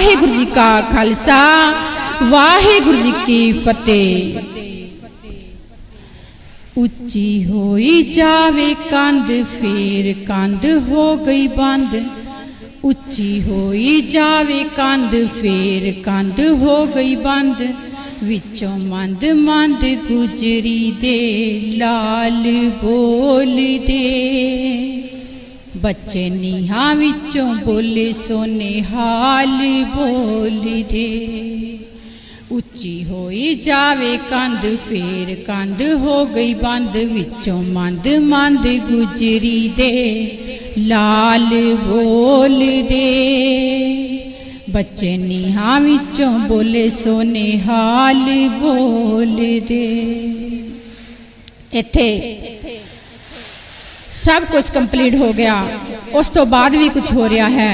ਵਾਹਿਗੁਰੂ ਜੀ ਕਾ ਖਾਲਸਾ, ਵਾਹਿਗੁਰੂ ਜੀ ਕੀ ਫਤਿਹ। ਉੱਚੀ ਹੋਈ ਜਾਵੇ ਕੰਧ, ਫੇਰ ਕੰਧ ਹੋ ਗਈ ਬੰਦ। ਉੱਚੀ ਹੋਈ ਜਾਵੇ ਕੰਧ, ਫੇਰ ਕੰਧ ਹੋ ਗਈ ਬੰਦ। ਵਿੱਚੋਂ ਮੰਦ ਮੰਦ ਗੁਜਰੀ ਦੇ, ਲਾਲ ਬੋਲ ਦੇ। ਬੱਚੇ ਨੀਹਾਂ ਵਿੱਚੋਂ ਬੋਲੇ, ਸੋਨੇ ਹਾਲ ਬੋਲਦੇ ਉੱਚੀ ਹੋਈ ਜਾਵੇ ਕੰਧ, ਫੇਰ ਕੰਧ ਹੋ ਗਈ ਬੰਦ, ਵਿੱਚੋਂ ਮੰਦ ਮੰਦ ਗੁਜਰੀ ਦੇ। ਲਾਲ ਬੋਲਦੇ ਬੱਚੇ ਨੀਹਾਂ ਵਿੱਚੋਂ ਬੋਲੇ, ਸੋਨੇ ਹਾਲ ਬੋਲਦੇ ਇੱਥੇ ਸਭ ਕੁਝ ਕੰਪਲੀਟ ਹੋ ਗਿਆ। ਉਸ ਤੋਂ ਬਾਅਦ ਵੀ ਕੁਝ ਹੋ ਰਿਹਾ ਹੈ।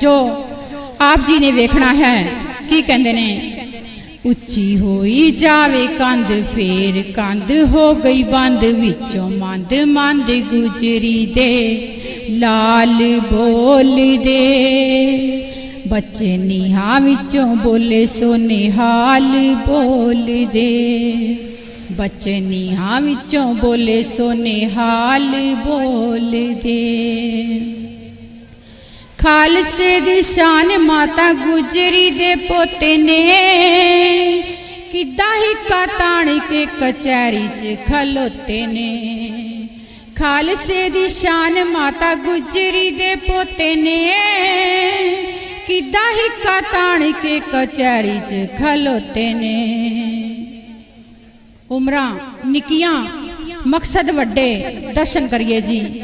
ਜੋ ਆਪ ਜੀ ਨੇ ਵੇਖਣਾ ਹੈ, ਕੀ ਕਹਿੰਦੇ ਨੇ? ਉੱਚੀ ਹੋਈ ਜਾਵੇ ਕੰਧ, ਫੇਰ ਕੰਧ ਹੋ ਗਈ ਬੰਦ, ਵਿੱਚੋਂ ਮੰਦ ਮੰਦ ਗੁਜਰੀ ਦੇ, ਲਾਲ ਬੋਲਦੇ ਬੱਚੇ ਨੀਹਾਂ ਵਿੱਚੋਂ ਬੋਲੇ ਸੋਨੇ ਹਾਲ ਬੋਲ ਦੇ। ਨੀਹਾਂ ਵਿੱਚੋਂ ਬੋਲੇ, ਸੋਨੇ ਹਾਲ ਬੋਲਦੇ ਖਾਲਸੇ ਦੀ ਸ਼ਾਨ ਮਾਤਾ ਗੁਜਰੀ ਦੇ ਪੋਤੇ ਨੇ। ਕਿੱਦਾਂ ਹਿੱਕਾ ਤਾਣ ਕੇ ਕਚਹਿਰੀ 'ਚ ਖਲੋਤੇ ਨੇ। ਖਾਲਸੇ ਦੀ ਸ਼ਾਨ ਮਾਤਾ ਗੁਜਰੀ ਦੇ ਪੋਤੇ ਨੇ। ਕਿੱਦਾਂ ਹਿੱਕਾ ਤਾਣ ਕੇ ਕਚਹਿਰੀ 'ਚ ਖਲੋਤੇ ਨੇ। ਉਮਰਾਂ, ਨਿੱਕੀਆਂ, ਮਕਸਦ ਵੱਡੇ, ਦਰਸ਼ਨ ਕਰੀਏ ਜੀ।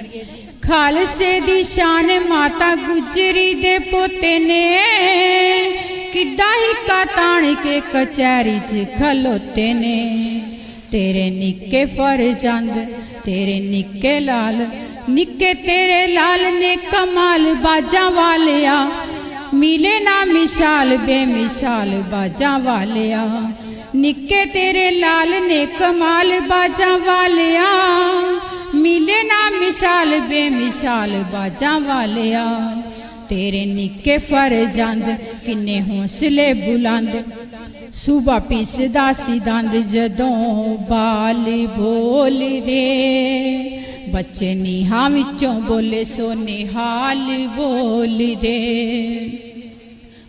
ਖਾਲਸੇ ਦੀ ਸ਼ਾਨ ਮਾਤਾ ਗੁਜਰੀ ਦੇ ਪੋਤੇ ਨੇ। ਕਿੱਦਾਂ ਹੀ ਤਾਣ ਕੇ ਕਚਹਿਰੀ 'ਚ ਖਲੋਤੇ ਨੇ। ਤੇਰੇ ਨਿੱਕੇ ਫਰਜ਼ੰਦ, ਤੇਰੇ ਨਿੱਕੇ ਲਾਲ, ਨਿੱਕੇ ਤੇਰੇ ਲਾਲ ਨੇ ਕਮਾਲ ਬਾਜਾਂ ਵਾਲਿਆ। ਮਿਲੇ ਨਾ ਮਿਸਾਲ, ਬੇਮਿਸਾਲ ਬਾਜਾਂ ਵਾਲਿਆ। ਨਿੱਕੇ ਤੇਰੇ ਲਾਲ ਨੇ ਕਮਾਲ ਬਾਜਾਂ ਵਾਲਿਆ। ਮਿਲੇ ਨਾ ਮਿਸਾਲ, ਬੇਮਿਸਾਲ ਬਾਜਾਂ ਵਾਲਿਆ। ਤੇਰੇ ਨਿੱਕੇ ਫਰਜ਼ੰਦ ਕਿੰਨੇ ਹੌਸਲੇ ਬੁਲੰਦ। ਸੂਬਾ ਪਿਸਦਾ ਸੀ ਦੰਦ ਜਦੋਂ ਬਾਲ ਬੋਲਦੇ ਬੱਚੇ ਨੀਹਾਂ ਵਿੱਚੋਂ ਬੋਲੇ ਸੋਨੇ ਹਾਲ ਬੋਲਦੇ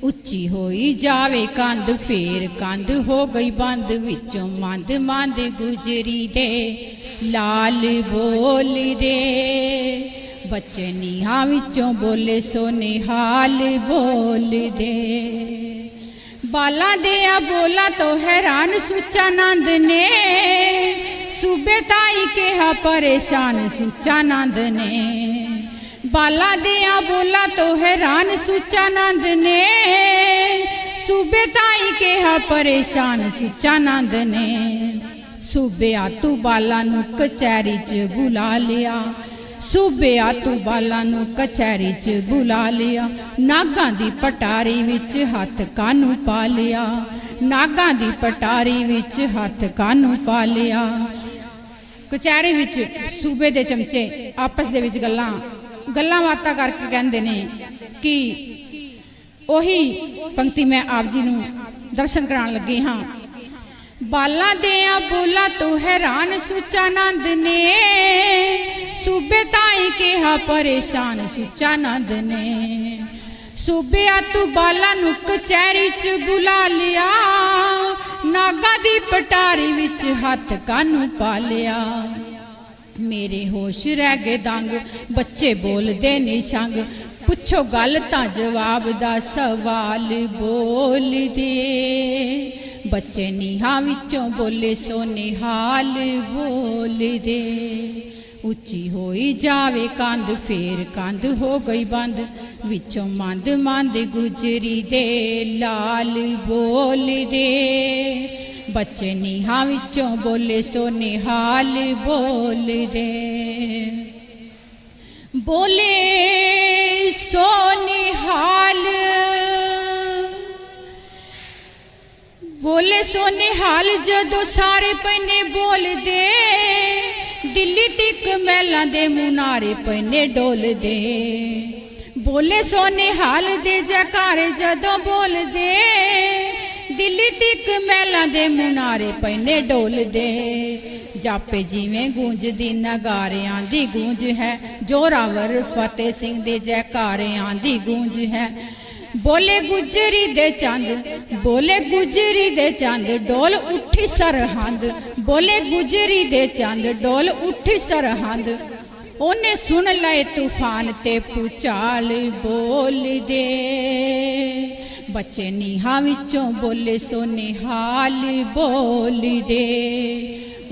ਉੱਚੀ ਹੋਈ ਜਾਵੇ ਕੰਧ, ਫੇਰ ਕੰਧ ਹੋ ਗਈ ਬੰਦ ਵਿੱਚੋਂ। ਮੰਦ ਮੰਦ ਗੁਜਰੀ ਦੇ, ਲਾਲ ਬੋਲਦੇ ਬੱਚੇ ਨੀਹਾਂ ਵਿੱਚੋਂ ਬੋਲੇ ਸੋਨੇ, ਹਾਲ ਬੋਲਦੇ ਬਾਲਾਂ ਦੇ ਆ ਬੋਲਾ ਤੋਂ ਹੈਰਾਨ ਸੁੱਚਾ ਨੰਦ ਨੇ। ਸੂਬੇ ਤਾਈ ਕਿਹਾ ਪਰੇਸ਼ਾਨ ਸੁੱਚਾ ਨੰਦ ਨੇ। ਬਾਲਾ ਦੇ ਆ ਬੋਲਾ ਤੋਂ ਹੈਰਾਨ ਸੁੱਚਾ ਨੰਦ ਨੇ। ਕਿਹਾ, ਪਰੇਸ਼ਾਨ ਸੁੱਚਾ ਨੇ। ਸੂਬਿਆ ਤੂੰ ਬਾਲਾ ਨੂੰ ਕਚਹਿਰੀ 'ਚ ਬੁਲਾ ਲਿਆ। ਸੂਬਿਆ ਤੂੰ ਬਾਲਾ ਨੂੰ ਕਚਹਿਰੀ 'ਚ ਬੁਲਾ ਲਿਆ। ਨਾਗਾਂ ਦੀ ਪਟਾਰੀ ਵਿੱਚ ਹੱਥ ਕਾਨੂੰ ਪਾ ਲਿਆ। ਨਾਗਾਂ ਦੀ ਪਟਾਰੀ ਵਿੱਚ ਹੱਥ ਕਾਨੂੰ ਪਾ ਲਿਆ। ਕਚਹਿਰੀ ਵਿੱਚ ਸੂਬੇ ਦੇ ਚਮਚੇ ਆਪਸ ਦੇ ਵਿੱਚ ਗੱਲਾਂ ਗੱਲਾਂ ਬਾਤਾਂ ਕਰਕੇ ਕਹਿੰਦੇ ਨੇ ਕਿ ਉਹੀ ਪੰਕਤੀ ਮੈਂ ਆਪ ਜੀ ਨੂੰ ਦਰਸ਼ਨ ਕਰਾਉਣ ਲੱਗੀ ਹਾਂ। ਬਾਲਾ ਦੇ ਆ ਬੋਲਾ ਤੂੰ ਹੈਰਾਨ ਸੁੱਚਾ ਨੰਦ ਨੇ। ਸੂਬੇ ਤਾਈ ਕਿਹਾ ਪਰੇਸ਼ਾਨ ਸੁੱਚਾ ਨੇ। ਸੂਬਿਆ ਤੂੰ ਬਾਲਾ ਨੂੰ ਕਚਹਿਰੀ 'ਚ ਬੁਲਾ ਲਿਆ। ਨਾਗਾ ਦੀ ਪਟਾਰੀ ਵਿੱਚ ਹੱਥ ਕਾਨੂੰ ਪਾ ਲਿਆ। ਮੇਰੇ ਹੋਸ਼ ਰਹਿ ਗਏ ਦੰਗ, ਬੱਚੇ ਬੋਲਦੇ ਨਹੀਂ ਸੰਗ। ਪੁੱਛੋ ਗੱਲ ਤਾਂ ਜਵਾਬ ਦਾ ਸਵਾਲ ਬੋਲਦੇ। ਬੱਚੇ ਨੀਹਾਂ ਵਿੱਚੋਂ ਬੋਲੇ, ਸੋਨੇ ਹਾਲ ਬੋਲਦੇ। ਉੱਚੀ ਹੋਈ ਜਾਵੇ ਕੰਧ, ਫੇਰ ਕੰਧ ਹੋ ਗਈ ਬੰਦ। ਵਿੱਚੋਂ ਮੰਦ ਮੰਦ ਗੁਜਰੀ ਦੇ ਲਾਲ ਬੋਲਦੇ। ਬੱਚੇ ਨੀਹਾਂ ਵਿੱਚੋਂ ਬੋਲੇ, ਸੋਨੇ ਹਾਲ ਬੋਲਦੇ। ਬੋਲੇ ਸੋਨੇਹਾਲ ਬੋਲੇ ਸੋਨੇਹਾਲ ਜਦੋਂ ਸਾਰੇ ਪੈਨੇ ਬੋਲਦੇ। ਦਿੱਲੀ ਤੱਕ ਮਹਿਲਾਂ ਦੇ ਮੁਨਾਰੇ ਪੈਨੇ ਡੋਲਦੇ। ਬੋਲੇ ਸੋਨੇ ਹਾਲ ਦੇ ਜਕਾਰੇ ਜਦੋਂ ਬੋਲਦੇ। ਦਿੱਲੀ ਤੱਕ ਮਹਿਲਾਂ ਦੇ ਮੁਨਾਰੇ ਪੈਨੇ ਡੋਲਦੇ। ਜਾਪੇ ਜਿਵੇਂ ਗੂੰਜਦੀ ਨਗਾਰਿਆਂ ਦੀ ਗੂੰਜ ਹੈ। ਜੋਰਾਵਰ ਫਤਿਹ ਸਿੰਘ ਦੇ ਜੈਕਾਰਿਆਂ ਦੀ ਗੂੰਜ ਹੈ। ਬੋਲੇ ਗੁਜਰੀ ਦੇ ਚੰਦ, ਬੋਲੇ ਗੁਜਰੀ ਦੇ ਚੰਦ, ਡੋਲ ਉੱਠੀ ਸਰਹੰਦ। ਬੋਲੇ ਗੁਜਰੀ ਦੇ ਚੰਦ, ਡੋਲ ਉੱਠੀ ਸਰਹੰਦ। ਉਹਨੇ ਸੁਣ ਲਏ ਤੂਫਾਨ ਤੇ ਪੁਚਾਲ ਬੋਲਦੇ ਬੱਚੇ ਨੀਹਾਂ ਵਿੱਚੋਂ ਬੋਲੇ ਸੋ ਨਿਹਾਲ ਬੋਲਦੇ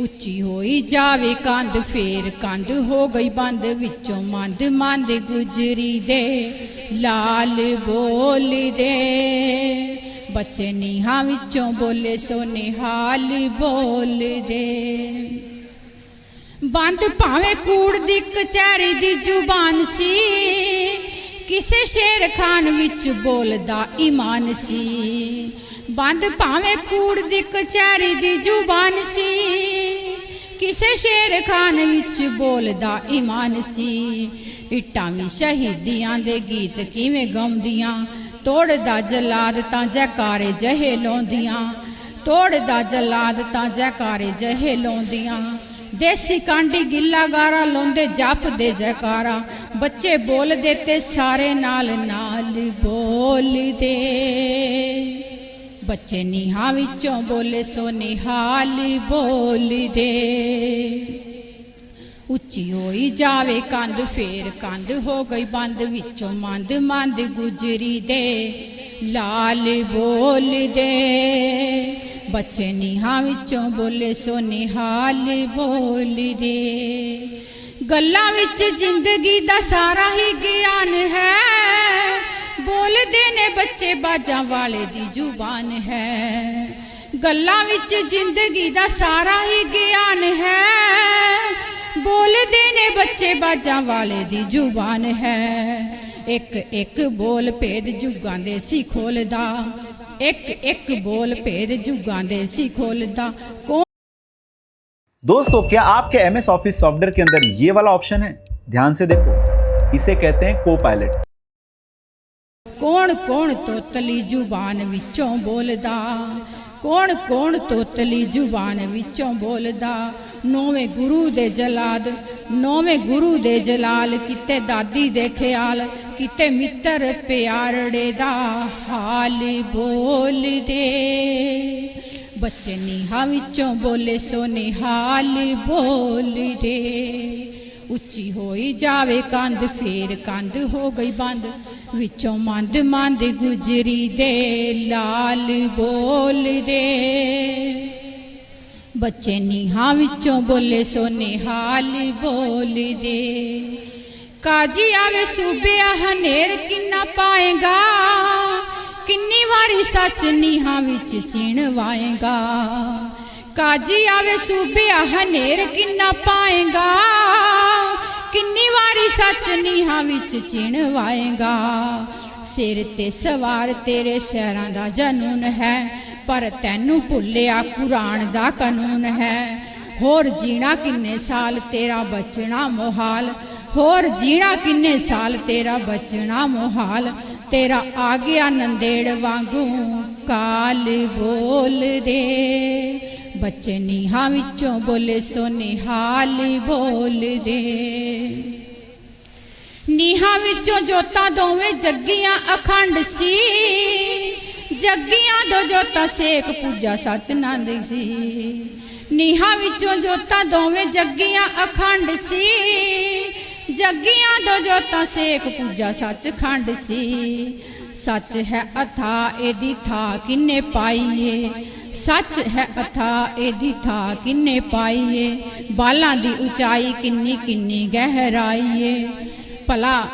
ਉੱਚੀ ਹੋਈ ਜਾਵੇ ਕੰਧ, ਫੇਰ ਕੰਧ ਹੋ ਗਈ ਬੰਦ, ਵਿੱਚੋਂ ਮੰਦ ਮੰਦ ਗੁਜਰੀ ਦੇ, ਲਾਲ ਬੋਲਦੇ ਬੱਚੇ ਨੀਹਾਂ ਵਿੱਚੋਂ ਬੋਲੇ ਸੋ ਨਿਹਾਲ ਬੋਲਦੇ ਬੰਦ ਭਾਵੇਂ ਕੂੜ ਦੀ ਕਚਹਿਰੀ ਦੀ ਜ਼ੁਬਾਨ ਸੀ, ਕਿਸੇ ਸ਼ੇਰ ਖਾਨ ਵਿੱਚ ਬੋਲਦਾ ਈਮਾਨ ਸੀ। ਬੰਦ ਭਾਵੇਂ ਕੂੜ ਦੀ ਕਚਹਿਰੀ ਦੀ ਜ਼ੁਬਾਨ ਸੀ। ਕਿਸੇ ਸ਼ੇਰ ਖਾਨ ਵਿੱਚ ਬੋਲਦਾ ਈਮਾਨ ਸੀ। ਇੱਟਾਂ ਵੀ ਸ਼ਹੀਦੀਆਂ ਦੇ ਗੀਤ ਕਿਵੇਂ ਗਾਉਂਦੀਆਂ। ਤੋੜਦਾ ਜਲਾਦ ਤਾਂ ਜੈਕਾਰੇ ਜਹੇ ਲਾਉਂਦੀਆਂ। ਤੋੜਦਾ ਜਲਾਦ ਤਾਂ ਜੈਕਾਰੇ ਜਹੇ ਲਾਉਂਦੀਆਂ। ਦੇਸੀ ਕਾਂਡੀ ਗਿੱਲਾ ਗਾਰਾ ਲਾਉਂਦੇ ਜਪਦੇ ਜੈਕਾਰਾ। ਬੱਚੇ ਬੋਲਦੇ ਤੇ ਸਾਰੇ ਨਾਲ ਨਾਲ ਬੋਲਦੇ। ਬੱਚੇ ਨੀਹਾਂ ਵਿੱਚੋਂ ਬੋਲੇ ਸੋ ਨਿਹਾਲ ਬੋਲਦੇ ਉੱਚੀ ਹੋਈ ਜਾਵੇ ਕੰਧ, ਫੇਰ ਕੰਧ ਹੋ ਗਈ ਬੰਦ, ਵਿੱਚੋਂ ਮੰਦ ਮੰਦ ਗੁਜਰੀ ਦੇ, ਲਾਲ ਬੋਲਦੇ ਬੱਚੇ ਨੀਹਾਂ ਵਿੱਚੋਂ ਬੋਲੇ ਸੋ ਨਿਹਾਲ ਬੋਲਦੇ ਗੱਲਾਂ ਵਿੱਚ ਜ਼ਿੰਦਗੀ ਦਾ ਸਾਰਾ ਹੀ ਗਿਆਨ ਹੈ। ਬੋਲਦੇ ਨੇ ਬੱਚੇ ਬਾਜਾਂ ਵਾਲੇ ਦੀ ਜ਼ੁਬਾਨ ਹੈ ਗੱਲਾਂ ਵਿੱਚ ਜ਼ਿੰਦਗੀ ਦਾ ਸਾਰਾ ਹੀ ਗਿਆਨ ਹੈ ਬੋਲਦੇ ਨੇ ਬੱਚੇ ਬਾਜਾਂ ਵਾਲੇ ਦੀ ਜ਼ੁਬਾਨ ਹੈ ਇੱਕ ਇੱਕ ਬੋਲ ਭੇਦ ਜੁਗਾਂ ਦੇ ਸੀ ਖੋਲਦਾ ਇੱਕ ਇੱਕ ਬੋਲ ਭੇਦ ਜੁਗਾਂ ਦੇ ਸੀ ਖੋਲਦਾ ਕੌਣ दोस्तों क्या आपके एम एस ऑफिस सॉफ्टवेयर के अंदर ये वाला ऑप्शन है ध्यान से देखो इसे कहते हैं को पायलट ਕੌਣ ਕੌਣ ਤੋਤਲੀ ਜ਼ੁਬਾਨ ਵਿੱਚੋਂ ਬੋਲਦਾ? ਕੌਣ ਕੌਣ ਤੋਤਲੀ ਜ਼ੁਬਾਨ ਵਿੱਚੋਂ ਬੋਲਦਾ? ਨੌਵੇਂ ਗੁਰੂ ਦੇ ਜਲਾਦ, ਨੌਵੇਂ ਗੁਰੂ ਦੇ ਜਲਾਲ, ਕਿਤੇ ਦਾਦੀ ਦੇ ਖਿਆਲ, ਕਿਤੇ ਮਿੱਤਰ ਪਿਆਰੜੇ ਦਾ ਹਾਲ ਬੋਲਦੇ। ਬੱਚੇ ਨੀਹਾਂ ਵਿੱਚੋਂ ਬੋਲੇ ਸੋ ਨਿਹਾਲ ਬੋਲਦੇ। ਉੱਚੀ ਹੋਈ ਜਾਵੇ ਕੰਧ, ਫੇਰ ਕੰਧ ਹੋ ਗਈ ਬੰਦ। ਵਿੱਚੋਂ ਮੰਦ ਮੰਦ ਗੁਜਰੀ ਦੇ ਲਾਲ ਬੋਲਦੇ ਬੱਚੇ ਨੀਹਾਂ ਵਿੱਚੋਂ ਬੋਲੇ ਸੋ ਨਿਹਾਲ ਬੋਲਦੇ ਕਾਜੀ ਆਵੇ ਸੂਬਿਆ ਹਨੇਰ ਕਿੰਨਾ ਪਾਏਗਾ। ਕਿੰਨੀ ਵਾਰੀ ਸੱਚ ਨੀਹਾਂ ਵਿੱਚ ਚਿਣਵਾਏਗਾ ਕਾਜੀ ਆਵੇ ਸੂਬਿਆ ਹਨੇਰ ਕਿੰਨਾ ਪਾਏਗਾ। ਕਿੰਨੀ ਵਾਰੀ ਸੱਚ ਨੀਹਾਂ ਵਿੱਚ ਚਿਣਵਾਏਗਾ ਸਿਰ ਤੇ ਸਵਾਰ ਤੇਰੇ ਸ਼ਹਿਰਾਂ ਦਾ ਜਨੂਨ ਹੈ, ਪਰ ਤੈਨੂੰ ਭੁੱਲਿਆ ਕੁਰਾਨ ਦਾ ਕਾਨੂੰਨ ਹੈ। ਹੋਰ ਜੀਣਾ ਕਿੰਨੇ ਸਾਲ ਤੇਰਾ ਬਚਣਾ ਮੁਹਾਲ, ਹੋਰ ਜੀਣਾ ਕਿੰਨੇ ਸਾਲ ਤੇਰਾ ਬਚਣਾ ਮੁਹਾਲ। ਤੇਰਾ ਆ ਗਿਆ ਨੰਦੇੜ ਵਾਂਗੂ ਕਾਲ ਬੋਲਦੇ। ਬੱਚੇ ਨੀਹਾਂ ਵਿੱਚੋਂ ਬੋਲੇ ਸੋ ਨਿਹਾਲ ਬੋਲਦੇ ਨੀਹਾਂ ਵਿੱਚੋਂ ਜੋਤਾਂ ਦੋਵੇਂ ਜੱਗੀਆਂ ਅਖੰਡ ਸੀ। ਜੱਗੀਆਂ ਦੋ ਜੋਤਾਂ ਸੇਕ ਪੂਜਾ ਸੱਚ ਨੰਦ ਸੀ। ਨੀਹਾਂ ਵਿੱਚੋਂ ਜੋਤਾਂ ਦੋਵੇਂ ਜੱਗੀਆਂ ਅਖੰਡ ਸੀ। ਜੱਗੀਆਂ ਦੋ ਜੋਤਾਂ ਸੇਕ ਪੂਜਾ ਸੱਚ ਖੰਡ ਸੀ। ਸੱਚ ਹੈ ਅਥਾ, ਇਹਦੀ ਥਾ ਕਿੰਨੇ ਪਾਈਏ? ਸੱਚ ਹੈ ਅਥਾ, ਇਹਦੀ ਥਾ ਕਿੰਨੇ ਪਾਈਏ? ਬਾਲਾਂ ਦੀ ਉਚਾਈ ਕਿੰਨੀ ਕਿੰਨੀ ਗਹਿਰਾਈਏ? ਭਲਾ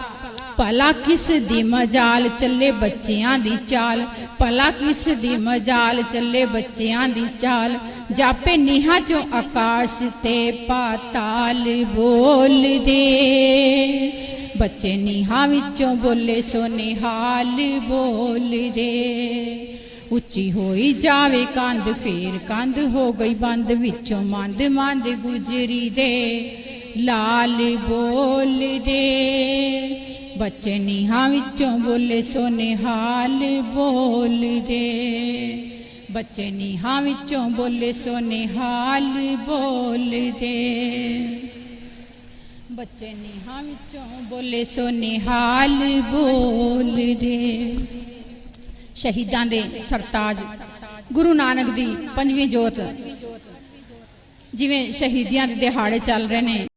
ਭਲਾ ਕਿਸ ਦੀ ਮਜਾਲ ਚੱਲੇ ਬੱਚਿਆਂ ਦੀ ਚਾਲ? ਭਲਾ ਕਿਸ ਦੀ ਮਜਾਲ ਚੱਲੇ ਬੱਚਿਆਂ ਦੀ ਚਾਲ? ਜਾਪੇ ਨੀਹਾਂ ਚੋਂ ਆਕਾਸ਼ ਤੇ ਪਾਤਾਲ ਬੋਲਦੇ। ਬੱਚੇ ਨੀਹਾਂ ਵਿੱਚੋਂ ਬੋਲੇ ਸੋ ਨਿਹਾਲ ਬੋਲਦੇ। ਉੱਚੀ ਹੋਈ ਜਾਵੇ ਕੰਧ, ਫੇਰ ਕੰਧ ਹੋ ਗਈ ਬੰਦ ਵਿੱਚੋਂ ਮੰਦ ਮੰਦ ਗੁਜਰੀ ਦੇ, ਲਾਲ ਬੋਲਦੇ ਬੱਚੇ ਨੀਹਾਂ ਵਿੱਚੋਂ ਬੋਲੇ ਸੋ ਨਿਹਾਲ ਬੋਲਦੇ ਬੱਚੇ ਨੀਹਾਂ ਵਿੱਚੋਂ ਬੋਲੇ ਸੋ ਨਿਹਾਲ ਬੋਲਦੇ ਬੱਚੇ ਨੀਹਾਂ ਵਿੱਚੋਂ ਬੋਲੇ ਸੋ ਨਿਹਾਲ ਬੋਲਦੇ ਸ਼ਹੀਦਾਂ ਦੇ ਸਰਤਾਜ, ਗੁਰੂ ਨਾਨਕ ਦੀ ਪੰਜਵੀਂ ਜੋਤ। ਜਿਵੇਂ ਸ਼ਹੀਦੀਆਂ ਦੇ ਦਿਹਾੜੇ ਚੱਲ ਰਹੇ ਨੇ।